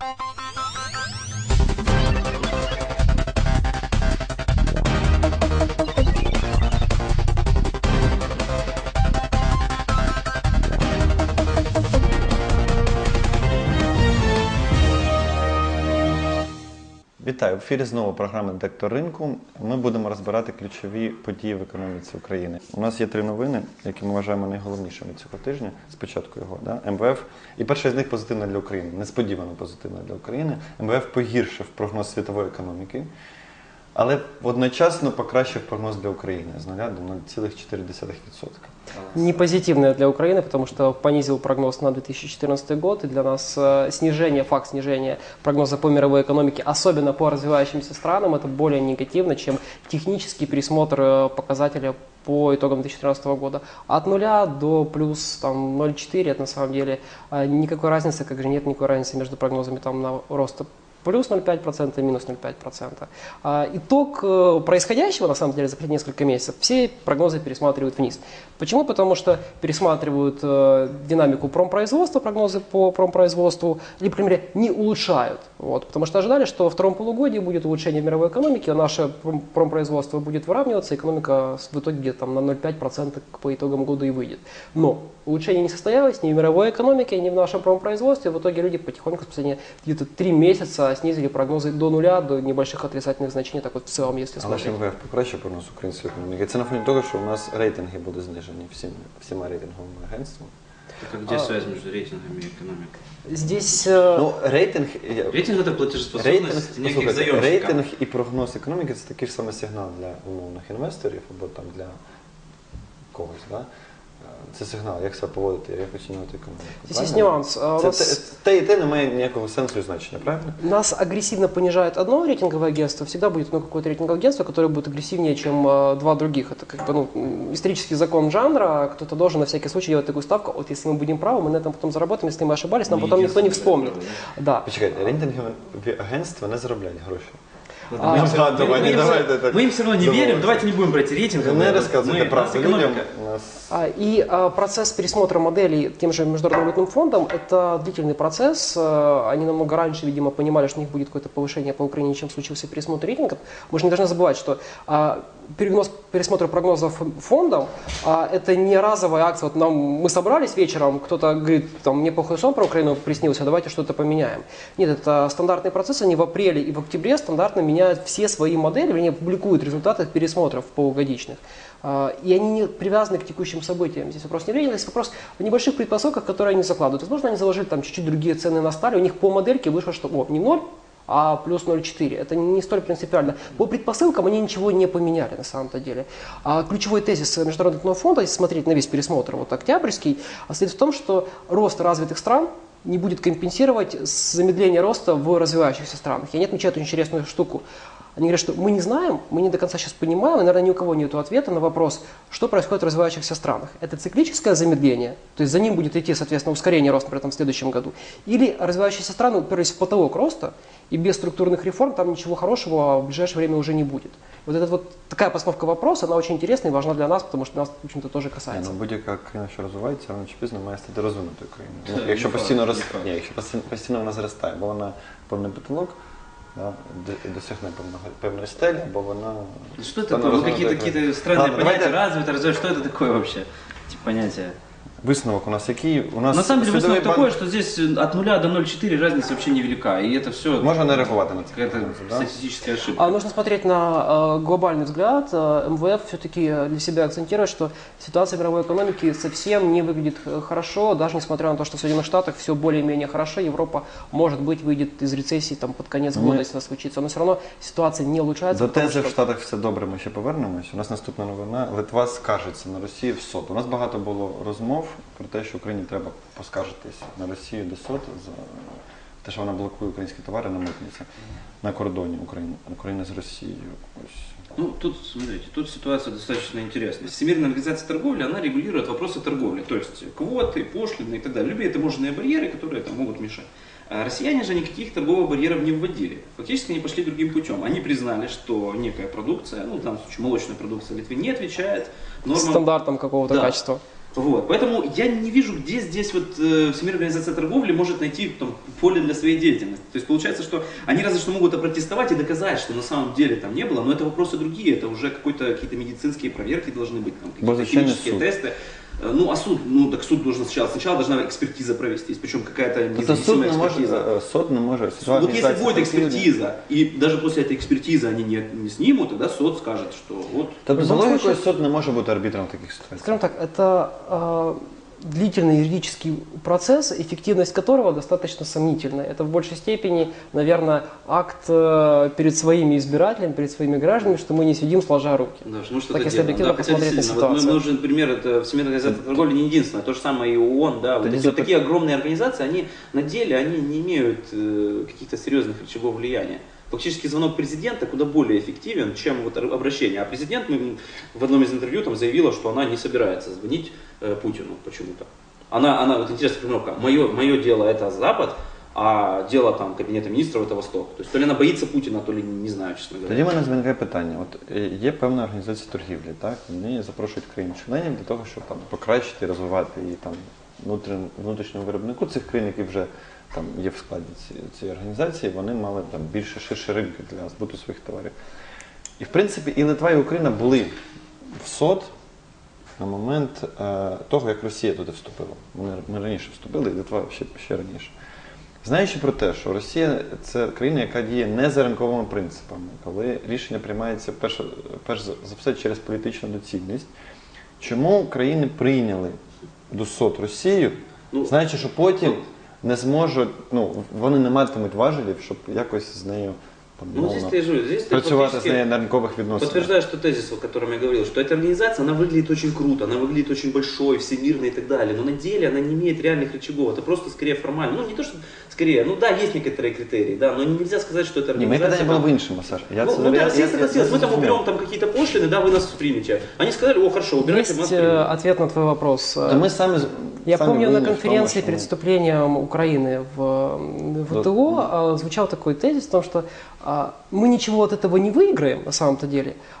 you. Вітаю в ефірі знову програма Детектор ринку. Ми будемо розбирати ключові події в економіці України. У нас є три новини, які ми вважаємо найголовнішими цього тижня. Спочатку його да? МВФ. І перша з них позитивна для України, несподівано позитивна для України. МВФ погіршив прогноз світової економіки, але одночасно покращив прогноз для України з 0 до 0,4%. Не позитивная для Украины, потому что понизил прогноз на 2014 год, и для нас э, снижение, факт снижения прогноза по мировой экономике, особенно по развивающимся странам, это более негативно, чем технический пересмотр э, показателя по итогам 2014 года. От нуля до плюс там, 0,4 это на самом деле э, никакой разницы, как же нет никакой разницы между прогнозами там, на рост плюс 0,5% и минус 0,5%. А, итог э, происходящего, на самом деле, за последние несколько месяцев, все прогнозы пересматривают вниз. Почему? Потому что пересматривают э, динамику промпроизводства, прогнозы по промпроизводству, или, по крайней мере, не улучшают. Вот, потому что ожидали, что во втором полугодии будет улучшение мировой экономике, а наше пром- промпроизводство будет выравниваться, экономика в итоге где-то там на 0,5% по итогам года и выйдет. Но улучшение не состоялось ни в мировой экономике, ни в нашем промпроизводстве. В итоге люди потихоньку, в последние где-то три месяца снизили прогнозы до нуля, до небольших отрицательных значений, так вот в целом, если Але ж смотреть. МВФ покращив прогноз української економіки. Це на фоні того, що у нас рейтинги були знижені всім, всіма рейтинговими агентствами. Так а где связь между рейтингами и экономикой? Здесь э, Ну, рейтинг, я- Рейтинг это рейтинг, платежеспособность неких послухайте, заемщиков. рейтинг і прогноз економіки це такий ж самий сигнал для умовних інвесторів або там для когось. Да? Е, Це сигнал, як себе поводити, як оцінювати економіку. Здесь есть правильно? нюанс. А, у Це, нас- те, те і те не має ніякого сенсу і значення, правильно? Нас агрессивно понижает одно рейтинговое агентство, всегда будет ну, какое-то рейтинговое агентство, которое будет агрессивнее, чем э, два других. Это как бы ну, м, исторический закон жанра, кто-то должен на всякий случай делать такую ставку, вот если мы будем правы, мы на этом потом заработаем, если мы ошибались, нам Мы потом никто не единственные, вспомнит. которые, Да. Почекайте, рейтингові агентства не заробляють гроші. А, мы им всё- ладно, мы- давай, мы не им давай, всё- да, так. Мы им все равно не Давай. верим, давайте не будем брать рейтинг. Не розказуйте Мы- правду нас людям. экономика. у Нас... А, И а, процесс пересмотра моделей тем же Международным валютным фондом – это длительный процесс. Э, Они намного раньше, видимо, понимали, что у них будет какое-то повышение по Украине, чем случился пересмотр рейтингов. Мы же не должны забывать, что а, перенос, пересмотр прогнозов фондом а, это не разовая акция. Вот нам, мы собрались вечером, кто-то говорит, там, мне плохой сон про Украину приснился, давайте что-то поменяем. Нет, это стандартный процесс, они в апреле и в октябре стандартно меняют все свои модели, вернее, публикуют результаты пересмотров полугодичных. А, И они не привязаны к текущим событиям. Здесь вопрос не в рейтинге, здесь вопрос в небольших предпосылках, которые они закладывают. Возможно, они заложили там чуть-чуть другие цены на сталь, у них по модельке вышло, что о, не 0, а плюс 0,4. Это не столь принципиально. По предпосылкам они ничего не поменяли на самом-то деле. А ключевой тезис Международного фонда, если смотреть на весь пересмотр, вот октябрьский, состоит в том, что рост развитых стран не будет компенсировать замедление роста в развивающихся странах. И они отмечают очень интересную штуку. Они говорят, что мы не знаем, мы не до конца сейчас понимаем, и, наверное, ни у кого нет ответа на вопрос, что происходит в развивающихся странах. Это циклическое замедление, то есть за ним будет идти, соответственно, ускорение роста при этом в следующем году. Или развивающиеся страны уперлись в потолок роста, и без структурных реформ там ничего хорошего в ближайшее время уже не будет. Вот эта вот такая постановка вопроса, она очень интересна и важна для нас, потому что нас, в общем-то, тоже Ні, касается. ну будь-яка країна, що розвивається, рано чи пізно має стати розвинутою країною. Ну, Це якщо не постійно факт, роз... не факт. Ні, якщо постійно, постійно вона зростає, бо вона повний потолок, да, д- досягне певного, певної стелі, бо вона Что это стане такое? Ну, розвинутою какие-то країною. какие-то странные Ладно, понятия, давайте развито, развито. Что это такое вообще? Эти понятия. висновок у нас який? У нас На самом деле Світовий высновок такой, банк что здесь от 0 до 0,4 разница вообще невелика. И это все може не реагувати на це. какая-то да? статистическая ошибка. А нужно смотреть на э, глобальный взгляд. Э, МВФ все-таки для себя акцентирует, что ситуация мировой экономики совсем не выглядит э, хорошо, даже несмотря на то, что в Соединенных Штатах все более-менее хорошо, Европа, может быть, выйдет из рецессии там, под конец Мы- года, если это случится, но все равно ситуация не улучшается. До тези в что- Штатах все добре, ми ще повернемось. У нас наступна новина. Литва скаржиться на Росію в СОТ. У нас багато було розмов про те, що Україні треба поскаржитись на Росію до СОТ за те, що вона блокує українські товари на митниці на кордоні України, України з Росією. Ось. Ну, тут, смотрите, тут ситуация достаточно интересная. Всемирная организация торговли, она регулирует вопросы торговли, то есть квоты, пошлины и так далее. Любые таможенные барьеры, которые там могут мешать. А россияне же никаких торговых барьеров не вводили. Фактически они пошли другим путем. Они признали, что некая продукция, ну, в данном случае молочная продукция Литвы, не отвечает нормам стандартом какого-то Да. качества. Вот, поэтому я не вижу, где здесь вот э, Всемирная организация торговли может найти там, поле для своей деятельности. То есть получается, что они разве что могут опротестовать и доказать, что на самом деле там не было, но это вопросы другие, это уже какие-то медицинские проверки должны быть, там, какие-то химические суд. тесты. Э, Ну, а суд, ну так суд должен сначала, сначала должна экспертиза провестись, причем какая-то Тобто суд независимая не може, экспертиза. е, суд не може Світова Вот если організація будет торгівлі- экспертиза, и даже после этой экспертизы они не, не снимут, тогда суд скажет, что вот Тобто В за любом логікою случае- суд не може бути арбітром в таких ситуаціях. Скажем так, это э, длительный юридический процесс, эффективность которого достаточно сомнительна. Это в большей степени, наверное, акт э, перед своими избирателями, перед своими гражданами, что мы не сидим сложа руки. Да, что мы что-то Так, если делаем. объективно Да, посмотреть на действительно, вот мы, ситуацию. мы уже, например, это Всемирная организация торговли не единственная, то же самое и ООН, да, вот эти вот такие огромные организации, они на деле они не имеют э, каких-то серьезных рычагов влияния Фактически звонок президента куда более эффективен, чем вот ор- обращение. А президент м, в одном из интервью там заявила, что она не собирается звонить э, Путину почему-то. Она, она, вот интересная формулировка, мое, мое дело это Запад, а дело там кабинета министров это Восток. То есть то ли она боится Путина, то ли не знаю, честно говоря. Тоді в мене виникає питання. От е, є певна організація торгівлі, так? Вони запрошують країн-членів для того, щоб там покращити, розвивати і там внутрішньому внутрішньому виробнику цих країн, які вже там є в складі цієї, організації, вони мали там більше ширше ринки для збуту своїх товарів. І в принципі і Литва, і Україна були в СОД на момент е, того, як Росія туди вступила. Ми, ми раніше вступили, і Литва ще, ще раніше. Знаючи про те, що Росія це країна, яка діє не за ринковими принципами, коли рішення приймається перш, перш за все через політичну доцільність, чому країни прийняли до СОТ Росію, Ну, знаючи, що потім не зможуть, ну вони не матимуть важелів, щоб якось з нею там, Ну, мовно, здесь, я же, здесь ты працювати з фактически нею на ринкових відносинах. Подтверждаю, что тезис, о котором я говорил, что эта организация, она выглядит очень круто, она выглядит очень большой, всемирной и так далее, но на деле она не имеет реальных рычагов, это просто скорее формально. Ну, не то, что скорее, ну да, есть некоторые критерии, да, но нельзя сказать, что это Ні, моє организация... питання було там- в іншому, Саша. Я ну, це- ну я- да, я- Россия я- согласилась, я мы там зрозумів. уберем там какие-то пошлины, да, вы нас примете. Они сказали, о, хорошо, убирайте, мы нас Есть примем. э, ответ на твой вопрос. Та ми самі з- Я самі помню на винні в тому, конференции що перед ми- вступлением Украины в м, Да. ВТО а, звучал такой тезис о том, что а, мы ничего от этого не выиграем на самом-то деле, а,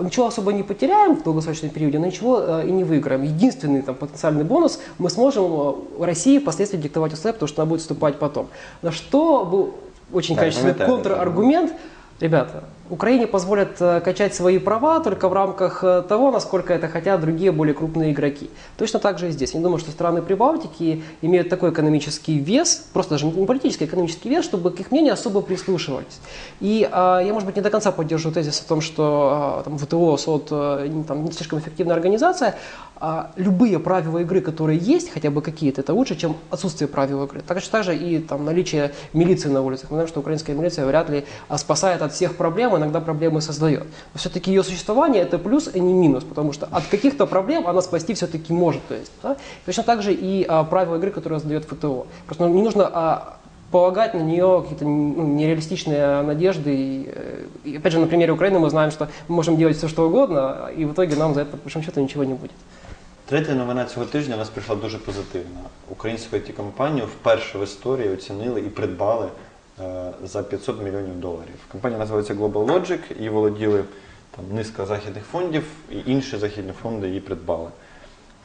ничего особо не потеряем в долгосрочном периоде, но ничего а, и не выиграем. Единственный там, потенциальный бонус мы сможем а, России впоследствии диктовать условия, потому что она будет вступать потом. На что был очень Да, качественный контраргумент. Ребята, Украине позволят э, качать свои права только в рамках э, того, насколько это хотят другие более крупные игроки. Точно так же и здесь. Не думаю, что страны Прибалтики имеют такой экономический вес, просто даже не политический, а экономический вес, чтобы к их мнению особо прислушивались. И а, я, может быть, не до конца поддерживаю тезис о том, что а, там, ВТО, СОД э, там, не слишком эффективная организация. А любые правила игры, которые есть, хотя бы какие-то, это лучше, чем отсутствие правил игры. Так же, так же и там, наличие милиции на улицах. Мы знаем, что украинская милиция вряд ли а, спасает от всех проблем, иногда проблемы создает. Но все-таки ее существование это плюс, а не минус, потому что от каких-то проблем она спасти все-таки может. То есть, да? Точно так же и а, правила игры, которые задает ФТО. Просто не нужно а, полагать на нее какие-то ну, нереалистичные надежды. И, э, и опять же, на примере Украины мы знаем, что мы можем делать все, что угодно, и в итоге нам за это, по большому счету, ничего не будет. Третя новина цього тижня у нас прийшла дуже позитивна. Українську it компанію вперше в історії оцінили і придбали е, за 500 мільйонів доларів. Компанія називається Global Logic, її володіли там низка західних фондів, і інші західні фонди її придбали.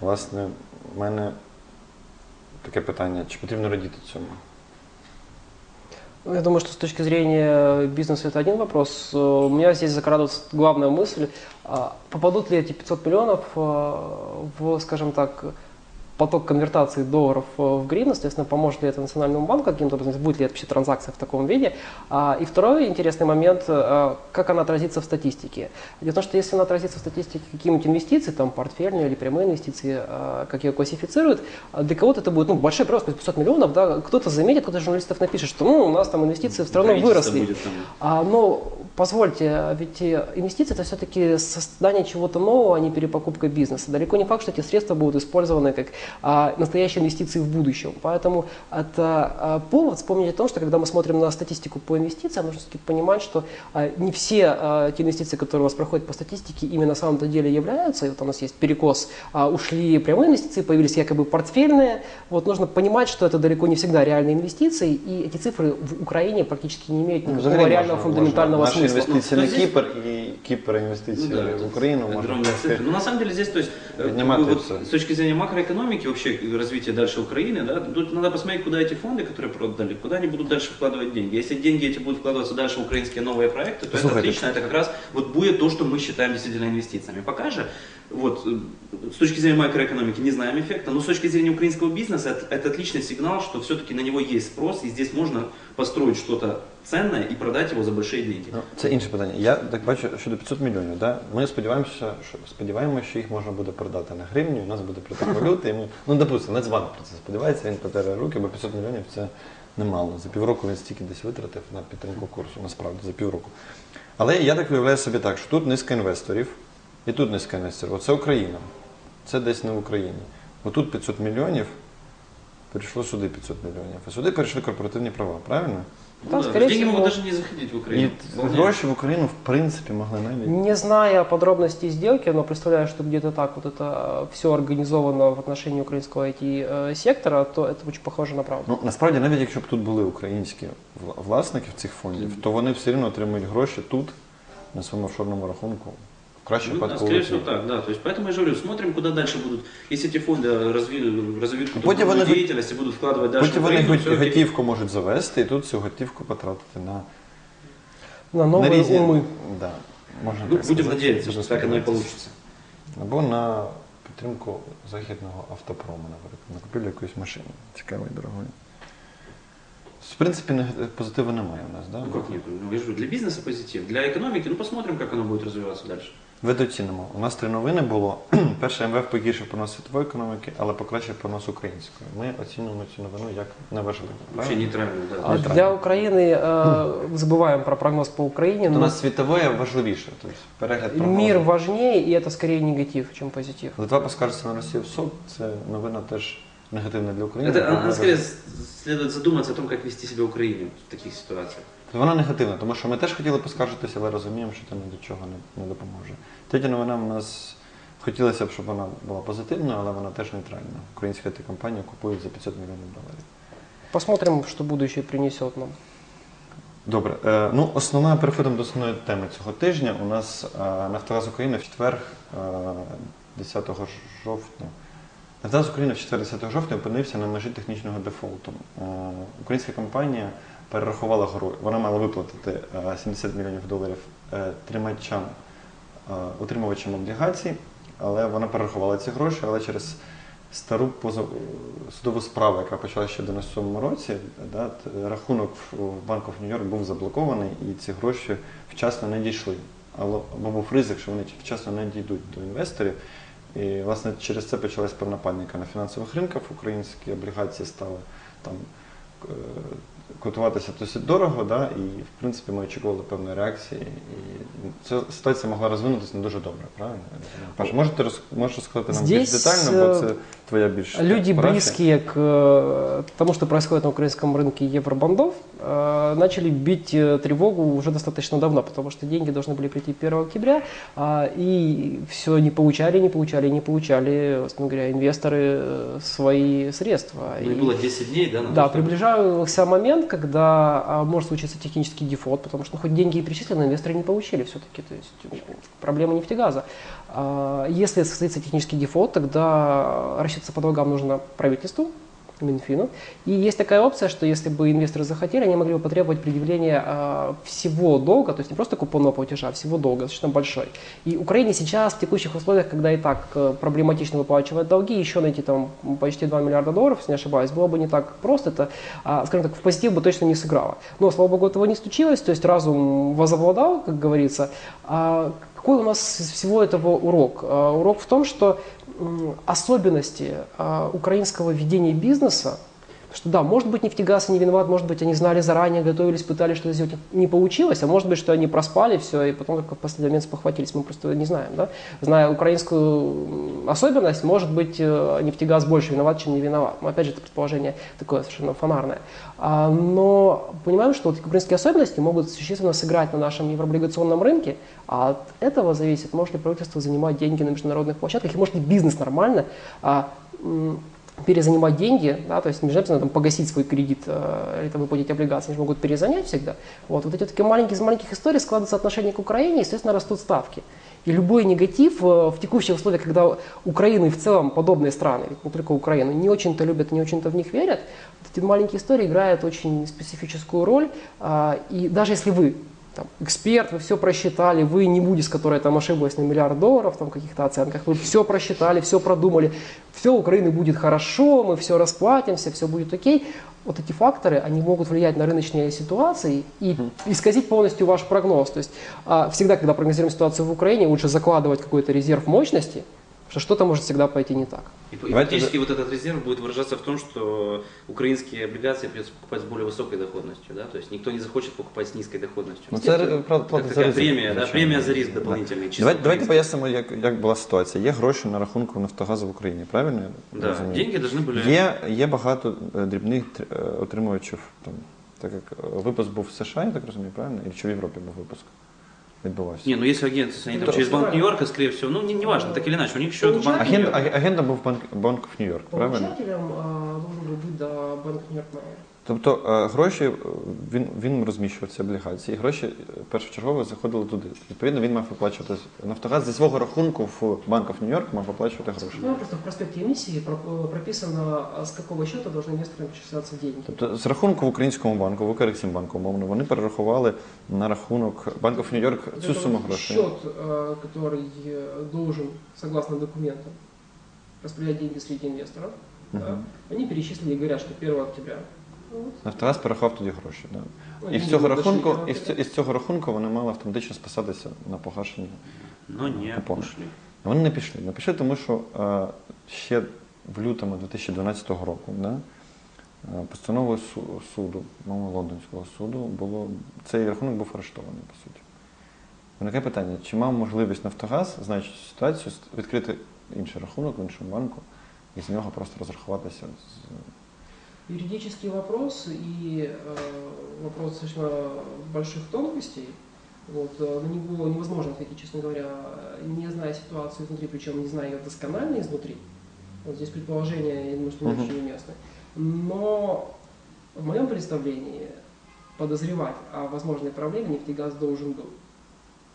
Власне, в мене таке питання: чи потрібно радіти цьому? Ну, Я думаю, что с точки зрения бизнеса это один вопрос. Э, У меня здесь закрадывается главная мысль, а попадут ли эти 500 миллионов э, в, скажем так, поток конвертации долларов э, в гривны, соответственно, поможет ли это Национальному банку каким-то образом, будет ли это вообще транзакция в таком виде. А, И второй интересный момент, э, как она отразится в статистике. Дело в том, что если она отразится в статистике какие-нибудь инвестиции, там портфельные или прямые инвестиции, э, как ее классифицируют, а для кого-то это будет ну, большой прирост, 500 миллионов, да, кто-то заметит, кто-то журналистов напишет, что ну, у нас там инвестиции в страну выросли. А, но позвольте, ведь э, инвестиции это все-таки создание чего-то нового, а не перепокупка бизнеса. Далеко не факт, что эти средства будут использованы как а, настоящие инвестиции в будущем. Поэтому это а, повод вспомнить о том, что когда мы смотрим на статистику по инвестициям, нужно все-таки понимать, что а, не все а, те инвестиции, которые у нас проходят по статистике, ими на самом-то деле являются. И вот у нас есть перекос, а, ушли прямые инвестиции, появились якобы портфельные. Вот нужно понимать, что это далеко не всегда реальные инвестиции, и эти цифры в Украине практически не имеют Ну, никакого взагалі реального можна- фундаментального можна- наші смысла. інвестиції Ну, на здесь- Кіпр і Кіпр інвестиції Ну да, в это Україну можна огромные в принципі, цифры. Ну, на самом деле, здесь, то есть, э, Поднимать как бы это. вот с точки зрения макроэкономики, вообще развития дальше Украины, да, тут надо посмотреть, куда эти фонды, которые продали, куда они будут дальше вкладывать деньги. Если деньги эти будут вкладываться дальше в украинские новые проекты, то это Слушайте. отлично, это как раз вот будет то, что мы считаем действительно инвестициями. Пока же, вот, с точки зрения макроэкономики не знаем эффекта, но с точки зрения украинского бизнеса это, это отличный сигнал, что все-таки на него есть спрос, и здесь можно построить что-то ценное и продать его за большие деньги. Ну, це інше питання. Я так бачу, що до 500 мільйонів. Да? Ми сподіваємося, що сподіваємося, що їх можна буде продати на гривню, у нас буде приток валюти. І ми, ну, допустимо, Нацбанк про це сподівається, він потере руки, бо 500 мільйонів це немало. За півроку він стільки десь витратив на підтримку курсу, насправді, за півроку. Але я так уявляю собі так, що тут низка інвесторів, і тут низка інвесторів. Оце Україна. Це десь не в Україні. Отут 500 мільйонів, перейшло сюди 500 мільйонів. А сюди перейшли корпоративні права, правильно? Да, Ну скорее деньги всего. могут даже не заходить в Україну Украину. Вполне. гроші в Україну, в принципі, могли навіть. Не зная подробностей сделки, но представляю, что где-то так вот это все организовано в отношении украинского IT-сектора, то это очень похоже на правду. Ну насправді, навіть якщо б тут були українські вла- власники цих фондів, то вони все одно отримують гроші тут, на своєму офшорному рахунку. В кращому Ну, да, випадку. скорее в всего Литві. так, да. То есть поэтому я же говорю, смотрим, куда дальше будут. Если эти фонды разви- разовьют какую-то Потім вони другую го- деятельность и будут вкладывать дальше Потім в вони Украину, гот- всё окей. готівку можуть завести і тут цю готівку потратити на, На на новые різні. умы. Да, можна Ну, так будем сказати. надеяться, Будемо что так оно и сподіватися. получится. Або на підтримку західного автопрому, наприклад, на купівлю якоїсь машини. Цікавої, дорогої. В принципі, нег- позитиву немає у нас, да? Ну как нет? Ну, я же говорю, для бизнеса позитив, для экономики, ну посмотрим, как оно будет развиваться дальше. Видоцінимо. У нас три новини було. Перше, МВФ погіршив прогноз світової економіки, але покращив прогноз української. Ми оцінюємо цю новину як неважливу. Вообще правильно? нейтрально, да. А Нейтрально. для Украины, э, забываем про прогноз по Украине, У но нас світове важливіше. Тобто перегляд прогнозу. мир важнее, и это скорее негатив, чем позитив. Литва поскаржиться на Росію в суд. Це новина теж негативна для України. Это, Вона а, а, скорее следует задуматься о том, как вести себя Украине в таких ситуациях. Вона негативна, тому що ми теж хотіли поскаржитися, але розуміємо, що це ні до чого не, не допоможе. Третя новина в нас хотілося б, щоб вона була позитивною, але вона теж нейтральна. Українські компанії купують за 500 мільйонів доларів. Посмотрим, что будущее принесет нам. Добре, е, ну основна переходимо до основної теми цього тижня. У нас е, Нафтогаз України в четвер, е, 10 жовтня. В четвер, 10 жовтня опинився на межі технічного дефолту. Е, Українська компанія перерахувала гроші. Вона мала виплатити е, 70 мільйонів доларів е, тримачам, е, утримувачам облігацій, але вона перерахувала ці гроші, але через стару позов... судову справу, яка почалася ще в 97-му році, рахунок в New York був заблокований і ці гроші вчасно не дійшли. Але був ризик, що вони вчасно не дійдуть до інвесторів. І власне через це почалась певна паніка на фінансових ринках. Українські облігації стали там е, котуватися досить дорого, да, і в принципі ми очікували певної реакції. І ця ситуація могла розвинутися не дуже добре, правильно? Паша, можете роз... можеш розказати нам більш Здесь, детально, бо е, це твоя більш Люди, парафія. близкие к э, тому, что происходит на украинском рынке евробандов, э, начали бить э, тревогу уже достаточно давно, потому что деньги должны были прийти 1 октября, а, и все не получали, не получали, не получали, собственно говоря, инвесторы э, свои средства. Ну, и И- было 10 дней, да? на то, Да, чтобы- приближался момент, когда а, может случиться технический дефолт, потому что ну, хоть деньги и перечислены, инвесторы не получили все-таки. То есть ну, проблема нефтегаза. А, Если состоится технический дефолт, тогда рассчитаться по долгам нужно правительству, Минфину. И есть такая опция, что если бы инвесторы захотели, они могли бы потребовать предъявления а, всего долга, то есть не просто купонного платежа, а всего долга, достаточно большой. И Украине сейчас в текущих условиях, когда и так э, проблематично выплачивать долги, еще найти там почти 2 миллиарда долларов, если не ошибаюсь, было бы не так просто, это, а, скажем так, в позитив бы точно не сыграло. Но, слава богу, этого не случилось, то есть разум возобладал, как говорится. А какой у нас из всего этого урок? А, Урок в том, что особенности а, украинского ведения бизнеса, что да, может быть нефтегаз не виноват, может быть они знали заранее, готовились, пытались что-то сделать, не получилось, а может быть, что они проспали все и потом только в последний момент спохватились, мы просто не знаем, да. Зная украинскую особенность, может быть э, нефтегаз больше виноват, чем не виноват. Но опять же, это предположение такое совершенно фонарное. А, но понимаем, что вот украинские особенности могут существенно сыграть на нашем еврооблигационном рынке, а от этого зависит, может ли правительство занимать деньги на международных площадках, и может ли бизнес нормально а, перезанимать деньги, да, то есть не обязательно там, погасить свой кредит э, или там, выплатить облигации, они же могут перезанять всегда. Вот, вот эти вот такие маленькие из маленьких историй складываются отношение к Украине, естественно, растут ставки. И любой негатив э, в текущих условиях, когда Украина и в целом подобные страны, ведь не только Украину, не очень-то любят, не очень-то в них верят, вот эти маленькие истории играют очень специфическую роль. А, И даже если вы там, эксперт, вы все просчитали, вы не Moody's, которая там ошиблась на миллиард долларов, там в каких-то оценках, вы все просчитали, все продумали, все Украины будет хорошо, мы все расплатимся, все будет окей. Вот эти факторы, они могут влиять на рыночные ситуации и исказить полностью ваш прогноз. То есть а, всегда, когда прогнозируем ситуацию в Украине, лучше закладывать какой-то резерв мощности, что что-то может всегда пойти не так. И, и Давайте фактически вот этот резерв будет выражаться в том, что украинские облигации придется покупать с более высокой доходностью, да, то есть никто не захочет покупать с низкой доходностью. Ну, це е, плата Это за такая ризик. премия, да, звичайно. премия за риск Да. дополнительный. чисто Давайте, давайте украинский. пояснимо, як, як була ситуація. Є гроші на рахунку Нафтогазу в Україні, правильно? я Да, розумію? деньги должны были... Є, є багато е, дрібних тр- е, отримувачів, там, так як е, випуск був в США, я так розумію, правильно? І чи в Європі був випуск? Відбувався. Не, ну если агент, они там Да, через Банк. Нью-Йорка, скорее всего, ну не, не важно, так или иначе, у них счет в Банке Агент, Нью-Йорка. аг- агента був банк, банк в Нью-Йорк, правильно? Получателем а, должен был быть да, Банк Нью-Йорк Тобто е, гроші, е, він, він розміщував ці облігації, гроші е, першочергово заходили туди. Відповідно, він мав виплачувати Нафтогаз зі свого рахунку в Банк of Нью-Йорк мав виплачувати гроші. Ну, просто в проспекте эмиссии про- прописано, а с какого счета должны инвесторам перечисляться деньги. Тобто з рахунку в українському банку, в Укрексімбанку, умовно, вони перерахували на рахунок Банк of Нью-Йорк Вот цю это суму вот грошей. Счет, э, который э, должен, согласно документам, распределять деньги среди инвесторов, да, Мгм. они перечислили и говорят, что 1 октября. ну, Нафтогаз перерахував тоді гроші. Да. ну, І з цього рахунку, і з, октября. ць- і з цього рахунку вони мали автоматично списатися на погашення. Не Купон. ушли. Вони не пішли. Не пішли, тому що е, ще в лютому 2012 року да, е, постановою суду, мовно лондонського суду, було, цей рахунок був арештований, по суті. Виникає питання, чи мав можливість Нафтогаз, знаючи цю ситуацію, відкрити інший рахунок в іншому банку і з нього просто розрахуватися з Юридический вопрос и э, вопрос достаточно больших тонкостей. Вот, э, на него невозможно ответить, честно говоря, не зная ситуацию изнутри, причем не зная ее досконально изнутри. Вот здесь предположение, я думаю, что не очень уместно. Но в моем представлении подозревать о возможной проблеме нефтегаз должен был.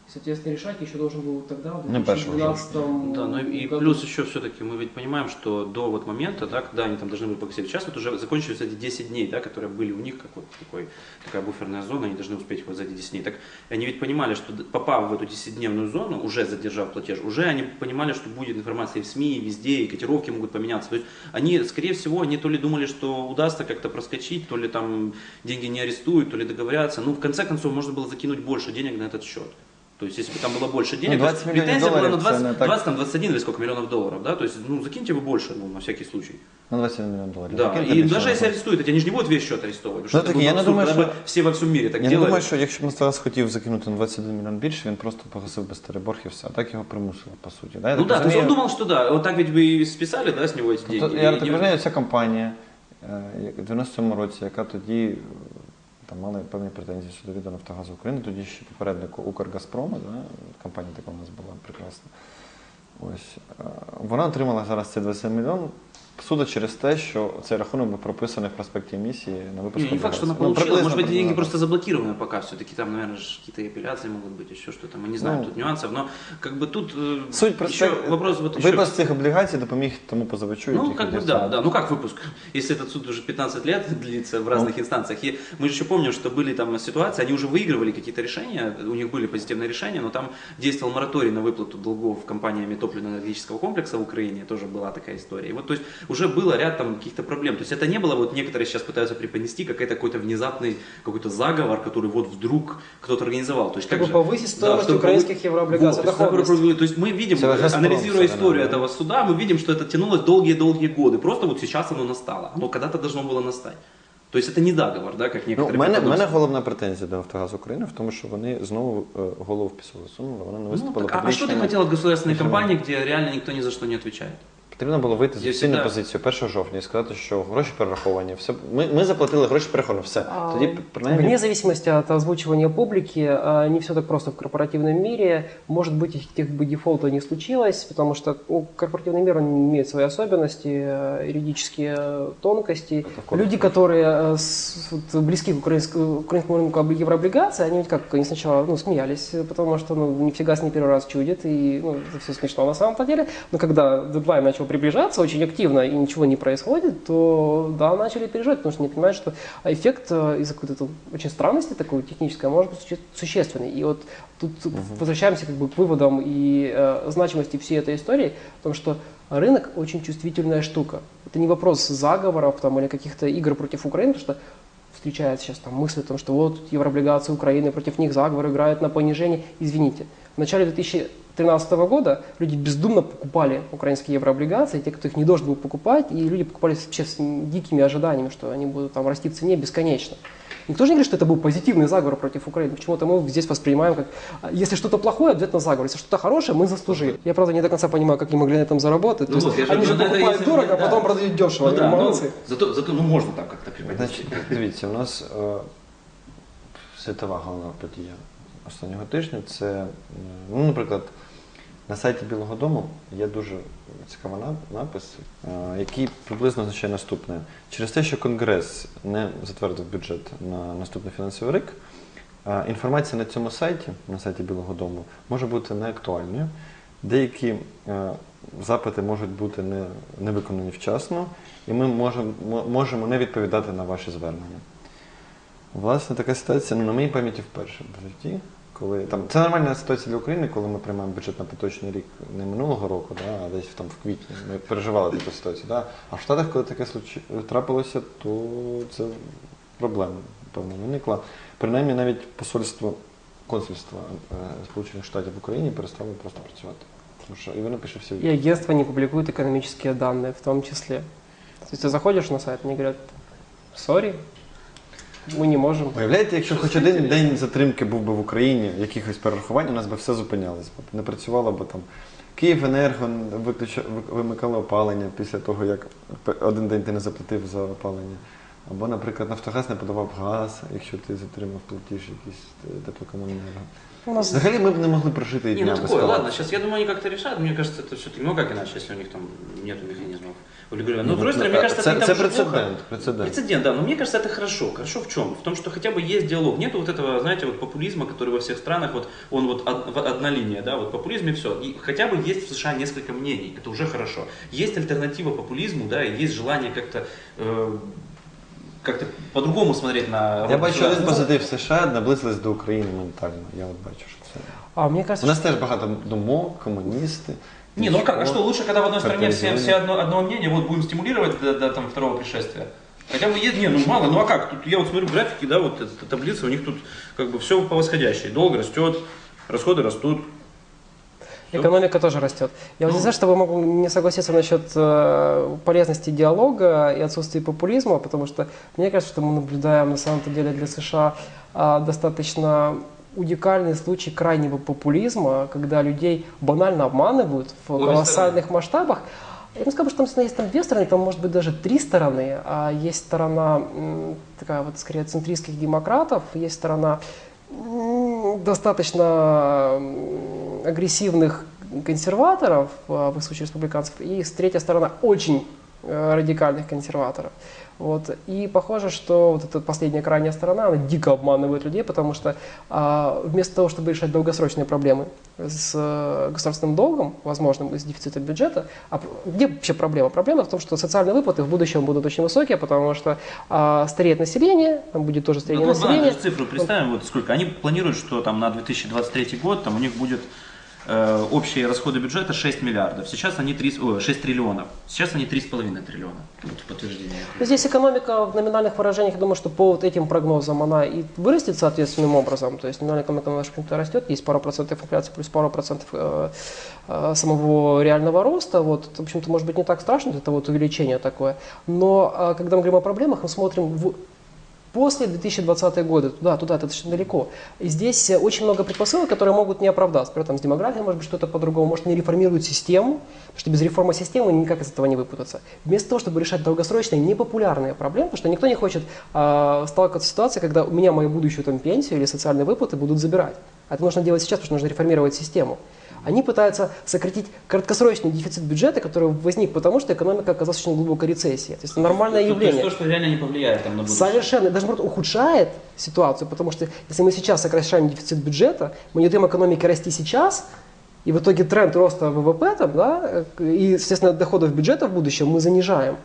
И, соответственно, решать еще должен был тогда, в Ну, першого ж. 2012 Да, ну и году. плюс еще все-таки мы ведь понимаем, что до вот момента, да, когда они там должны были погасить, сейчас вот уже закончились эти 10 дней, да, которые были у них, как вот такой, такая буферная зона, они должны успеть вот за эти 10 дней. Так они ведь понимали, что попав в эту 10-дневную зону, уже задержав платеж, уже они понимали, что будет информация и в СМИ, и везде, и котировки могут поменяться. То есть они, скорее всего, они то ли думали, что удастся как-то проскочить, то ли там деньги не арестуют, то ли договорятся. Ну, в конце концов, можно было закинуть больше денег на этот счет. То есть, если бы там было больше денег, Ну, то есть 20 миллионов претензия была на долларов, 20, цена так. 20 там, 21 или сколько миллионов долларов, да, то есть, ну, закиньте вы больше, ну, на всякий случай. на 21 мільйон доларів. Да, Закиньте и більше даже на если рахунок. арестуют, эти, они же не будут весь счет арестовывать, потому что Ну, это так был я бы не абсурд, думаю, когда что- бы все во всем мире так Я не делали. думаю, що якщо б Нафтогаз хотів закинути на 21 мільйон більше, він просто погасив би старий борг і все. А так його примусили, по суті. Да? Я Ну так да, то есть он розумію, думал, что да, вот так ведь бы и списали, да, с него эти деньги. Тобто, и я не- так розумію, ця компанія е, як- в 97-му році, яка тоді е, там мала певні претензії судові до Нафтогазу України, тоді ще попереднику Укргазпрома, да? компанія така у нас була прекрасна. Ось е, вона отримала зараз цей 27 мільйон. Суду через те, що цей рахунок був прописаний в проспекті емісії на випуск. Не, не факт, что она облігацій. Ну, получила, приблизно может быть, деньги приблизно. просто заблокированы пока все-таки, там, наверное, же какие-то апелляции могут быть, еще что-то, мы не знаем Ну, тут нюансов, но как бы тут э, Суть просто еще вопрос вот еще... випуск цих облігацій допоміг тому позивачу. Ну, який как бы хотів да, це. да. Ну как выпуск? Если этот суд уже 15 лет длится в разных инстанциях. И мы же еще помним, что были там ситуации, они уже выигрывали какие-то решения, у них были позитивные решения, но там действовал мораторий на выплату долгов компаниями топливно-энергетического комплекса в Украине, тоже была такая история. И вот, то есть, уже было ряд там каких-то проблем. То есть, это не было, вот некоторые сейчас пытаются преподнести какой-то какой-то внезапный какой-то заговор, который вот вдруг кто-то организовал. То есть, как Чтобы же- повысить стоимость чтобы украинских еврооблигаций. вот, доходность. чтобы- то есть мы видим, Це «Газпром» анализируя все, историю да. этого суда, мы видим, что это тянулось долгие-долгие годы. Просто вот сейчас оно настало. Оно когда-то должно было настать. То есть это не договор, да, как Ну, некоторые в мене, в преподносят. мене головна претензія до Нафтогазу України в тому, що вони знову е, голову в пісок засунули, вони не Ну, виступили так, а, а что ты публічними. хотел от государственной Почему? компании, где реально никто ни за что не отвечает? Потрібно було вийти з Я офіційною всегда- позицією 1 жовтня і сказати, що гроші перераховані. Все, ми, ми заплатили гроші перераховані, все. А, Тоді, принаймні, Вне зависимости от озвучивания публики, а, не все так просто в корпоративном мире. Может быть, этих бы дефолта не случилось, потому что ну, корпоративный мир он имеет свои особенности, э, юридические э, тонкости. Такое. Люди, которые э, с- вот, близки к украинскому, украинскому рынку об- еврооблигаций, они ведь как они сначала ну, смеялись, потому что ну, нифига с не первый раз чудит, и ну, это все смешно на самом-то деле. Но когда дедлайн начал приближаться очень активно и ничего не происходит, то да, начали переживать, потому что не понимают, что эффект э, из-за какой-то очень странности такой технической может быть суще- существенный. И вот тут возвращаемся как бы к выводам и э, значимости всей этой истории, о том, что рынок очень чувствительная штука. Это не вопрос заговоров там, или каких-то игр против Украины, потому что встречается сейчас там мысль о том, что вот еврооблигации Украины, против них заговор играет на понижение. Извините, в начале 2013 года люди бездумно покупали украинские еврооблигации, те, кто их не должен был покупать, и люди покупали вообще с дикими ожиданиями, что они будут там расти в цене бесконечно. Никто же не говорит, что это был позитивный заговор против Украины. Почему-то мы здесь воспринимаем как, а, если что-то плохое, обязательно заговор. Если что-то хорошее, мы заслужили. Я, правда, не до конца понимаю, как они могли на этом заработать. Ну То есть вот, я же они же говорю, ну, это покупают если- дорого, а да. потом продают дешево. Ну Они да, ну, молодцы. зато, зато ну, можно там как-то преподнести. Значить, дивіться, у нас е, світова головна подія останнього тижня це, е, ну, наприклад, на сайті Білого Дому є дуже цікавий напис, е, який приблизно означає наступне. Через те, що Конгрес не затвердив бюджет на наступний фінансовий рік, е, інформація на цьому сайті, на сайті Білого Дому, може бути неактуальною. Деякі е, запити можуть бути не, не виконані вчасно, і ми можемо, можемо не відповідати на ваші звернення. Власне, така ситуація ну, на моїй пам'яті вперше в житті Коли, там, це нормальна ситуація для України, коли ми приймаємо бюджет на поточний рік не минулого року, да, а десь там в квітні. Ми переживали таку ситуацію. Да. А в Штатах, коли таке случ... трапилося, то це проблема, певно, виникла. Принаймні навіть посольство, консульство е, Сполучених Штатів в Україні перестало просто працювати. Тому що і вони пише всі И агентства не публикуют экономические данные в том числе. То есть ты заходишь на сайт, они говорят, сори, мы не можемо. Уявляєте, якщо хоч один день затримки був би в Україні, якихось перерахувань, у нас би все зупинялось. Не працювало б там. Київенерго вимикало опалення після того, як один день ти не заплатив за опалення. Або, наприклад, Нафтогаз не подавав газ, якщо ти затримав платіж якийсь е, теплокомуненерго. У нас Взагалі ми б не могли прожити і Не, дня ну без такое, ладно, сейчас я думаю, они как-то решат. Мне кажется, это все-таки, ну как иначе, если у них там нет механизмов урегулирования. Но, с другой стороны, мне кажется, это не так уж и плохо. прецедент. прецедент. Прецедент, да, но мне кажется, это хорошо. Хорошо в чем? В том, что хотя бы есть диалог. Нету вот этого, знаете, вот популизма, который во всех странах, вот он вот одна линия, да, вот популизм и все. И хотя бы есть в США несколько мнений, это уже хорошо. Есть альтернатива популизму, да, и есть желание как-то э, как-то по-другому смотреть на... Я бачу один позитив США наблизились до України ментально. Я от бачу, що це. А мне У кажется, нас что... теж багато думок, комуністи. Не, ну а как, а что, лучше, когда в одной стране все, все одно, одного мнения, вот будем стимулировать до, до там, второго пришествия. Хотя бы есть, не, ну мало, ну а как? Тут я вот смотрю графики, да, вот эта таблица, у них тут как бы все по восходящей. Долг растет, расходы растут. Экономика тоже растет. Я вот Ну. не знаю, что вы могу не согласиться насчет э, полезности диалога и отсутствия популизма, потому что мне кажется, что мы наблюдаем на самом-то деле для США а, достаточно уникальный случай крайнего популизма, когда людей банально обманывают в Обе колоссальных масштабах. Я не скажу, что там есть там две стороны, там может быть даже три стороны. А есть сторона такая вот скорее центристских демократов, есть сторона достаточно агрессивных консерваторов, а, в случае республиканцев, и с третья сторона очень э, радикальных консерваторов. Вот. И похоже, что вот эта последняя крайняя сторона, она дико обманывает людей, потому что а, вместо того, чтобы решать долгосрочные проблемы с э, государственным долгом, возможным из дефицита бюджета, а где вообще проблема? Проблема в том, что социальные выплаты в будущем будут очень высокие, потому что а, стареет население, там будет тоже Ну, старение ладно, населения. даже цифру представим, вот сколько. Они планируют, что там на 2023 год там у них будет э, общие расходы бюджета 6 миллиардов. Сейчас они 3, ой, 6 триллионов. Сейчас они 3,5 триллиона. Вот подтверждение. Здесь экономика в номинальных выражениях, я думаю, что по вот этим прогнозам она и вырастет соответственным образом. То есть номинальная экономика в общем-то растет, есть пару процентов инфляции плюс пару процентов э, э, самого реального роста. Вот, в общем-то, может быть не так страшно, это вот увеличение такое. Но когда мы говорим о проблемах, мы смотрим в после 2020 года, туда, туда, это достаточно далеко. И здесь э, очень много предпосылок, которые могут не оправдаться. Например, там с демографией может быть что-то по-другому, может не реформируют систему, потому что без реформы системы никак из этого не выпутаться. Вместо того, чтобы решать долгосрочные непопулярные проблемы, потому что никто не хочет а, сталкиваться с ситуацией, когда у меня мою будущую там, пенсию или социальные выплаты будут забирать. А это нужно делать сейчас, потому что нужно реформировать систему. Они пытаются сократить краткосрочный дефицит бюджета, который возник потому, что экономика оказалась очень глубокой рецессии. То есть это нормальное То- явление. То, что реально не повлияет там на будущее. Совершенно, даже наоборот, ухудшает ситуацию, потому что если мы сейчас сокращаем дефицит бюджета, мы не даем экономике расти сейчас, и в итоге тренд роста ВВП там, да, и, естественно, доходов бюджета в будущем мы занижаем.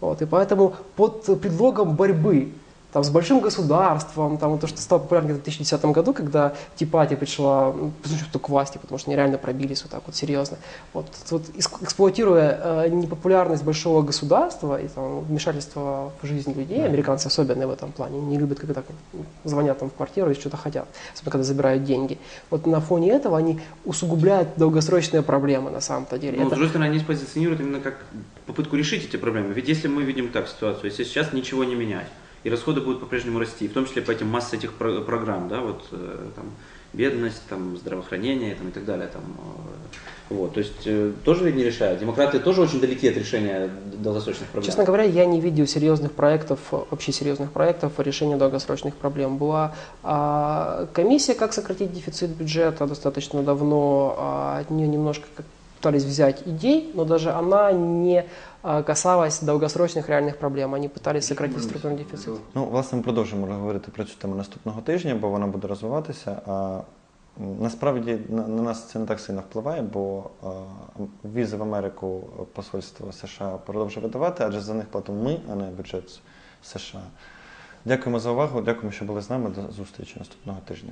Вот, и поэтому под предлогом борьбы там, с большим государством, там, то, что стало популярно где-то в 2010 году, когда Типати пришла почему-то к власти, потому что они реально пробились вот так вот серьезно. Вот, вот экс- эксплуатируя э, непопулярность большого государства и там, вмешательство в жизнь людей, американцы особенно в этом плане, не любят, когда звонят там в квартиру и что-то хотят, особенно когда забирают деньги. Вот на фоне этого они усугубляют долгосрочные проблемы на самом-то деле. Но, с Это- другой стороны, они позиционируют именно как попытку решить эти проблемы. Ведь если мы видим так ситуацию, если сейчас ничего не менять, и расходы будут по-прежнему расти, в том числе по этим массе этих про- программ, да, вот э, там бедность, там здравоохранение там, и так далее, там, э, вот, то есть э, тоже ведь не решают. Демократы тоже очень далеки от решения долгосрочных проблем. Честно говоря, я не видел серьезных проектов, вообще серьезных проектов по решению долгосрочных проблем. Была а, комиссия, как сократить дефицит бюджета достаточно давно, а, от нее немножко пытались взять идей, но даже она не а, касалась долгосрочных реальних проблем. Они пытались сократить структурный дефицит. Ну, власне, ми продовжимо говорити про цю тему наступного тижня, бо вона буде розвиватися. А м, насправді на, на нас це не так сильно впливає, бо а, візи в Америку посольство США продовжує видавати, адже за них платимо ми, а не бюджет США. Дякуємо за увагу, дякуємо, що були з нами. До зустрічі наступного тижня.